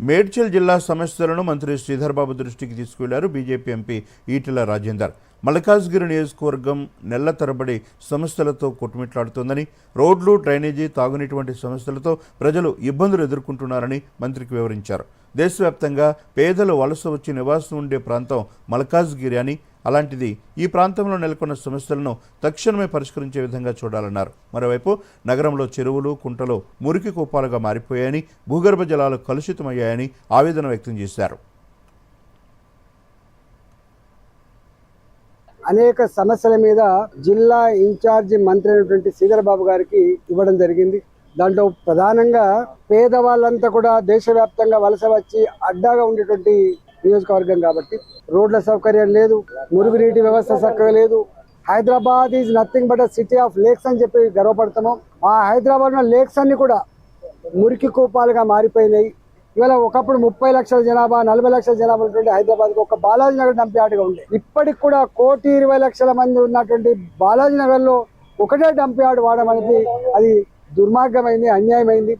మేడ్చల్ జిల్లా సమస్యలను మంత్రి శ్రీధర్బాబు దృష్టికి తీసుకువెళ్ళారు బీజేపీ ఎంపీ ఈటెల రాజేందర్. మల్కాజ్గిరి నియోజకవర్గం నెల్ల తరబడి సమస్యలతో కొట్టుమిట్లాడుతోందని రోడ్లు డ్రైనేజీ తాగునీటి వంటి సమస్యలతో ప్రజలు ఇబ్బందులు ఎదుర్కొంటున్నారని మంత్రికి వివరించారు. దేశవ్యాప్తంగా పేదలు వలస వచ్చి నివాసం ఉండే ప్రాంతం మల్కాజ్గిరి అని అలాంటిది ఈ ప్రాంతంలో నెలకొన్న సమస్యలను తక్షణమే పరిష్కరించే విధంగా చూడాలన్నారు. మరోవైపు నగరంలో చెరువులు కుంటలు మురికి కూపాలుగా మారిపోయాయని భూగర్భ జలాలు కలుషితమయ్యాయని ఆవేదన వ్యక్తం చేశారు. అనేక సమస్యల మీద జిల్లా ఇన్ఛార్జి మంత్రి అయినటువంటి శ్రీధర్ బాబు గారికి ఇవ్వడం జరిగింది. దాంట్లో ప్రధానంగా పేదవాళ్ళంతా కూడా దేశవ్యాప్తంగా వలస వచ్చి అడ్డాగా ఉండేటువంటి నియోజకవర్గం కాబట్టి రోడ్ల సౌకర్యం లేదు మురుగునీటి వ్యవస్థ చక్కగా లేదు. Hyderabad is nothing but city of lakes అని చెప్పి గర్వపడతాము. ఆ హైదరాబాద్లో లేక్స్ అన్ని కూడా మురికి కూపాలుగా మారిపోయినాయి. ఇవాళ ఒకప్పుడు ముప్పై లక్షల జనాభా నలభై లక్షల జనాభా ఉన్నటువంటి హైదరాబాద్ ఒక బాలాజీ నగర్ డంప్యార్డ్గా ఉండే. ఇప్పటికి కూడా కోటి ఇరవై లక్షల మంది ఉన్నటువంటి బాలాజీ నగర్లో ఒకటే డంప్యార్డ్ వాడడం అనేది అది దుర్మార్గమైంది అన్యాయమైంది.